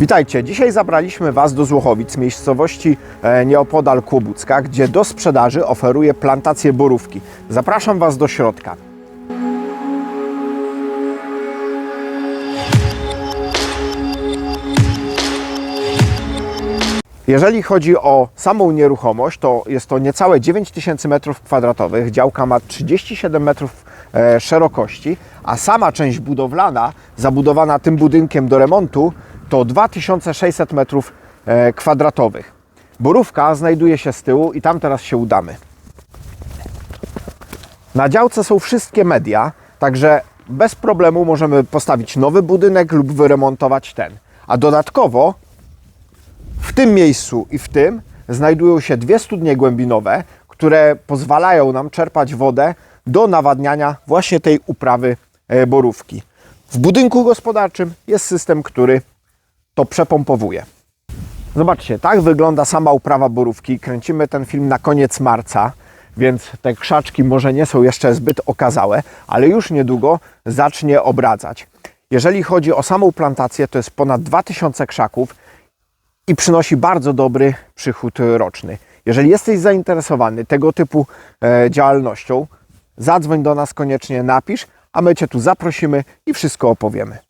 Witajcie, dzisiaj zabraliśmy Was do Złochowic, miejscowości e, nieopodal Kłobucka, gdzie do sprzedaży oferuje plantację borówki. Zapraszam Was do środka. Jeżeli chodzi o samą nieruchomość, to jest to niecałe 9000 m2. Działka ma 37 metrów e, szerokości, a sama część budowlana, zabudowana tym budynkiem do remontu, to 2600 metrów e, kwadratowych. Borówka znajduje się z tyłu i tam teraz się udamy. Na działce są wszystkie media, także bez problemu możemy postawić nowy budynek lub wyremontować ten. A dodatkowo w tym miejscu i w tym znajdują się dwie studnie głębinowe, które pozwalają nam czerpać wodę do nawadniania właśnie tej uprawy e, borówki. W budynku gospodarczym jest system, który to przepompowuje. Zobaczcie, tak wygląda sama uprawa borówki. Kręcimy ten film na koniec marca, więc te krzaczki może nie są jeszcze zbyt okazałe, ale już niedługo zacznie obradzać. Jeżeli chodzi o samą plantację, to jest ponad 2000 krzaków i przynosi bardzo dobry przychód roczny. Jeżeli jesteś zainteresowany tego typu e, działalnością, zadzwoń do nas koniecznie, napisz, a my Cię tu zaprosimy i wszystko opowiemy.